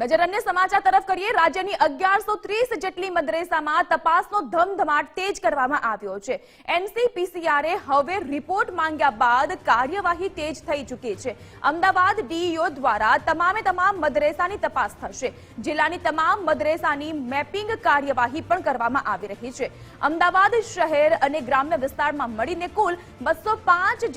નજર અન્ય સમાચાર તરફ કરીએ. રાજ્યની અગિયારસો ત્રીસ જેટલી મદરેસામાં તપાસનો ધમધમાટ તેજ કરવામાં આવ્યો છે. એનસીપીસીઆરે હવે રિપોર્ટ માંગ્યા બાદ કાર્યવાહી તેજ થઈ ચૂકી છે. અમદાવાદ ડીઈઓ દ્વારા તમામે તમામ મદરેસાની તપાસ થશે. જિલ્લાની તમામ મદરેસાની મેપિંગ કાર્યવાહી પણ કરવામાં આવી રહી છે. અમદાવાદ શહેર અને ગ્રામ્ય વિસ્તારમાં મળીને કુલ બસો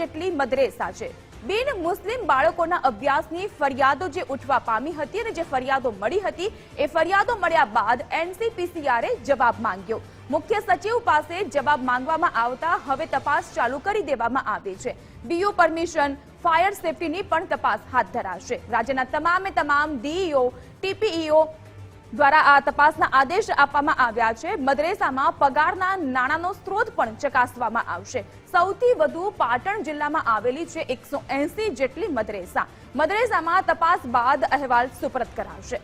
જેટલી મદરેસા છે. બિન મુસ્લિમ બાળકોના અભ્યાસની ફરિયાદો જે ઉઠવા પામી હતી અને જે ફરિયાદો મળી હતી, એ ફરિયાદો મળ્યા બાદ એનસીપીસીઆરે જવાબ માંગ્યો. મુખ્ય સચિવ પાસે જવાબ માંગવામાં આવતા હવે તપાસ ચાલુ કરી દેવામાં આવી છે. બીયુ પરમિશન, ફાયર સેફટીની પણ તપાસ હાથ ધરાશે. રાજ્યના તમામે તમામ ડીઈઓ, ટીપીઈઓ દ્વારા આ તપાસના આદેશ આપવામાં આવ્યા છે. મદરેસામાં પગારના નાણાંનો સ્ત્રોત પણ ચકાસવામાં આવશે. સૌથી વધુ પાટણ જિલ્લામાં આવેલી છે એકસો જેટલી મદરેસા. મદરેસામાં તપાસ બાદ અહેવાલ સુપરત કરાવશે.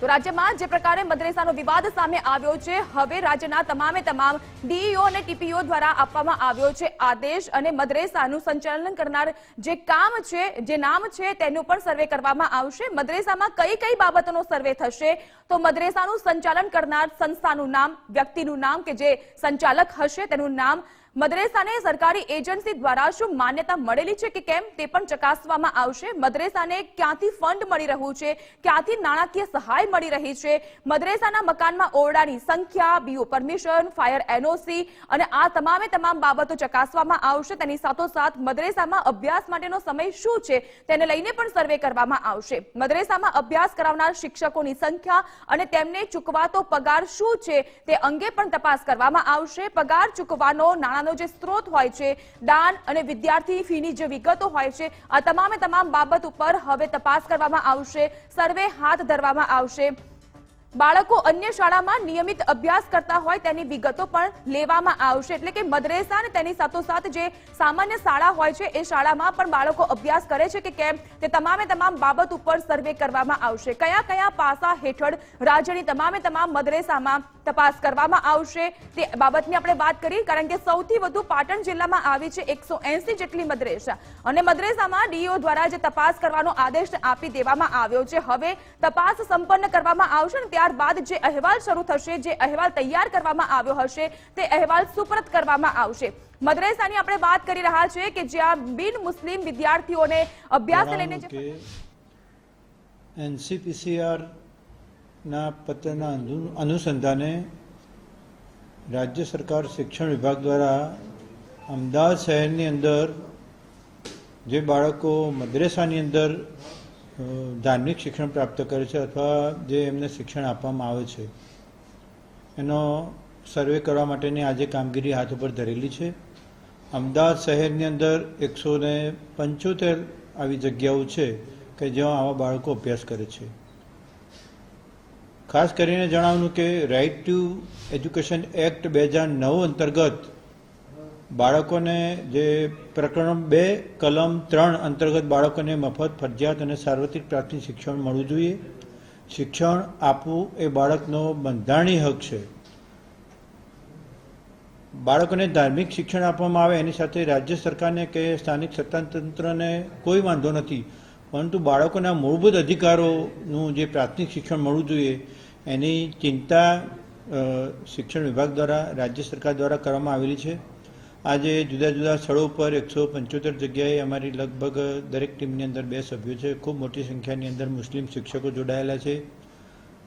તો રાજ્યમાં જે પ્રકારે મદરેસાનો વિવાદ સામે આવ્યો છે, હવે રાજ્યના તમામે તમામ ડીઈઓ અને ટીપીઓ દ્વારા આપવામાં આવ્યો છે આદેશ અને મદરેસાનું સંચાલન કરનાર જે કામ છે, જે નામ છે તેનું પણ સર્વે કરવામાં આવશે. મદરેસામાં કઈ કઈ બાબતોનો સર્વે થશે? તો મદરેસાનું સંચાલન કરનાર સંસ્થાનું નામ, વ્યક્તિનું નામ કે જે સંચાલક હશે તેનું નામ મદરેસાને સરકારી એજન્સી દ્વારા શું માન્યતા મળેલી છે કે કેમ તે પણ ચકાસવામાં આવશે. મદરેસાને ક્યાંથી ફંડ મળી રહ્યું છે? ક્યાંથી નાણાકીય સહાય મળી રહી છે? મદરેસાના મકાનમાં ઓરડાની સંખ્યા બીઓ પરમિશન ફાયર એનઓસી અને આ તમામે તમામ બાબતો ચકાસવામાં આવશે. તેની સાથોસાથ મદરેસામાં અભ્યાસ માટેનો સમય શું છે તેને લઈને પણ સર્વે કરવામાં આવશે. મદરેસામાં અભ્યાસ કરાવનાર શિક્ષકોની સંખ્યા અને તેમને ચૂકવાતો પગાર શું છે તે અંગે પણ તપાસ કરવામાં આવશે. પગાર ચૂકવાનો નાણાંનો જે સ્ત્રોત હોય છે, દાન અને વિદ્યાર્થી ફીની જે વિગતો હોય છે, આ તમામે તમામ બાબત ઉપર હવે તપાસ કરવામાં આવશે, સર્વે હાથ ધરવામાં આવશે. બાળકો અન્ય શાળામાં નિયમિત અભ્યાસ કરતા હોય તેની વિગતો પણ લેવામાં આવશે. એટલે કે મદરેસા અને તેની સાથોસાથ જે સામાન્ય શાળા હોય છે, એ શાળામાં પણ બાળકો અભ્યાસ કરે છે કે કેમ? તે તમામે તમામ બાબત ઉપર સર્વે કરવામાં આવશે. કયા કયા પાસા હેઠળ રાજ્યની તમામે તમામ મદરેસામાં તપાસ કરવામાં આવશે, તે બાબતની આપણે વાત કરી, કારણ કે સૌથી વધુ પાટણ જિલ્લામાં આવી છે એકસો જેટલી મદરેસા. અને મદરેસામાં ડીઓ દ્વારા જે તપાસ કરવાનો આદેશ આપી દેવામાં આવ્યો છે. હવે તપાસ સંપન્ન કરવામાં આવશે ને ત્યારબાદ જે અહેવાલ શરૂ થશે જે અહેવાલ તૈયાર કરવામાં આવ્યો હશે તે અહેવાલ સુપરત કરવામાં આવશે. મદરેસાની આપણે વાત કરી રહ્યા છીએ કે જ્યાં બિન મુસ્લિમ વિદ્યાર્થીઓને અભ્યાસ લઈને જે એનસીપીસીઆર ના પત્રના અનુસંધાને રાજ્ય સરકાર શિક્ષણ વિભાગ દ્વારા અમદાવાદ શહેરની અંદર જે બાળકો મદ્રેસાની અંદર ધાર્મિક શિક્ષણ પ્રાપ્ત કરે છે અથવા જે એમને શિક્ષણ આપવામાં આવે છે. એનો સર્વે કરવા માટેની આજે કામગીરી હાથ ઉપર ધરેલી છે. અમદાવાદ શહેરની અંદર એકસો ને પંચોતેર આવી જગ્યાઓ છે કે જ્યાં આવા બાળકો અભ્યાસ કરે છે. ખાસ કરીને જણાવવાનું કે રાઇટ ટુ એજ્યુકેશન એક્ટ બે હજાર નવ અંતર્ગત બાળકોને જે પ્રકરણ બે, કલમ ત્રણ અંતર્ગત બાળકોને મફત, ફરજિયાત અને સાર્વત્રિક પ્રાથમિક શિક્ષણ મળવું જોઈએ. શિક્ષણ આપવું એ બાળકનો બંધારણીય હક છે. બાળકોને ધાર્મિક શિક્ષણ આપવામાં આવે એની સાથે રાજ્ય સરકારને કે સ્થાનિક સત્તાતંત્રને કોઈ વાંધો નથી. પરંતુ બાળકોના મૂળભૂત અધિકારોનું જે પ્રાથમિક શિક્ષણ મળવું જોઈએ, એની ચિંતા શિક્ષણ વિભાગ દ્વારા, રાજ્ય સરકાર દ્વારા કરવામાં આવેલી છે. આજે જુદા જુદા સ્થળો પર એકસો પંચોતેર જગ્યાએ અમારી લગભગ દરેક ટીમની અંદર બે સભ્યો છે. ખૂબ મોટી સંખ્યાની અંદર મુસ્લિમ શિક્ષકો જોડાયેલા છે.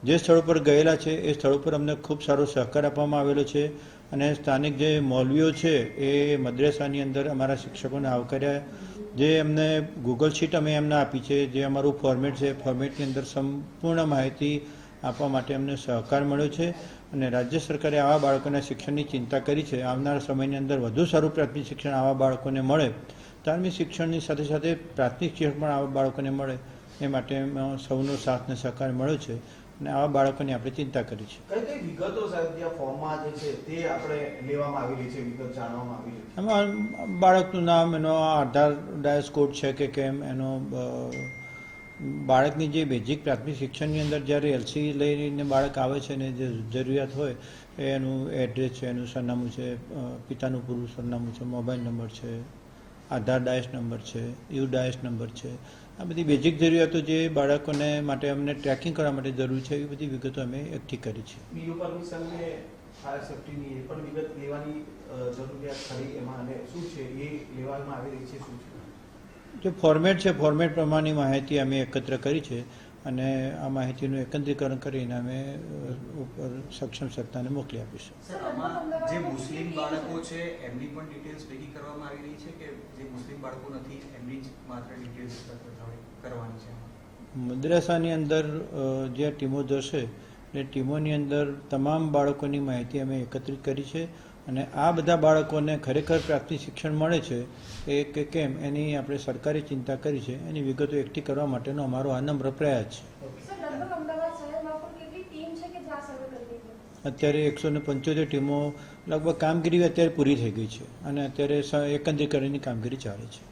જે સ્થળો પર ગયેલા છે, એ સ્થળો પર અમને ખૂબ સારો સહકાર આપવામાં આવેલો છે અને સ્થાનિક જે મૌલવીઓ છે, એ મદ્રેસાની અંદર અમારા શિક્ષકોને આવકાર્યા. જે એમને ગૂગલ શીટ અમે એમને આપી છે, જે અમારું ફોર્મેટ છે. ફોર્મેટની અંદર સંપૂર્ણ માહિતી આપવા માટે અમને સહકાર મળ્યો છે અને રાજ્ય સરકારે આવા બાળકોના શિક્ષણની ચિંતા કરી છે. આવનારા સમયની અંદર વધુ સારું પ્રાથમિક શિક્ષણ આવા બાળકોને મળે. ધાર્મિક શિક્ષણની સાથે સાથે પ્રાથમિક શિક્ષણ પણ આવા બાળકોને મળે એ માટે સૌનો સાથ અને સહકાર મળ્યો છે અને આવા બાળકોની આપણે ચિંતા કરી છે. કઈ કઈ વિગતો ફોર્મમાં જે છે તે આપણે લેવામાં આવેલી છે વિગત જાણવામાં આવેલી છે? એમાં બાળકનું નામ એનો આધાર ડાયસ કોડ છે કે કેમ એનો બાળકની જે બેઝિક પ્રાથમિક શિક્ષણની અંદર જ્યારે એલસી લઈને બાળક આવે છે ને જે જરૂરિયાત હોય, એનું એડ્રેસ છે, એનું સરનામું છે પિતાનું પૂરું સરનામું છે મોબાઈલ નંબર છે, આધાર ડાયસ નંબર છે યુ ડાયસ નંબર છે. આ બધી બેઝિક જરૂરિયાતો જે બાળકોને માટે અમને ટ્રેકિંગ કરવા માટે જરૂર છે, એવી બધી વિગતો અમે એકઠી કરી છે. પણ વિગત લેવાની જરૂરિયાત ખરી એમાં શું છે, એ લેવામાં આવી રહી છે, શું છે? જે ફોર્મેટ છે ફોર્મેટ પ્રમાણેની માહિતી અમે એકત્ર કરી છે અને આ માહિતીનું એકત્રીકરણ કરીને અમે ઉપર સક્ષમ સત્તાને મોકલી આપીશું. જે મુસ્લિમ બાળકો છે એમની પણ ડિટેલ્સ ભેગી કરવામાં આવી રહી છે કે જે મુસ્લિમ બાળકો નથી એમની જ માત્ર ડિટેલ્સ કરવાની છે? મદ્રાસાની અંદર જે ટીમો જશે એ ટીમોની અંદર તમામ બાળકોની માહિતી અમે એકત્રિત કરી છે. અને આ બધા બાળકોને ખરેખર પ્રાપ્તિ શિક્ષણ મળે છે એ કે કેમ એની આપણે સરકારે ચિંતા કરી છે એની વિગતો એકઠી કરવા માટેનો અમારો આ નમ્ર પ્રયાસ છે. અત્યારે એકસો ને પંચોતેર ટીમો લગભગ કામગીરી અત્યારે પૂરી થઈ ગઈ છે અને અત્યારે એકંદરીકરણની કામગીરી ચાલે છે.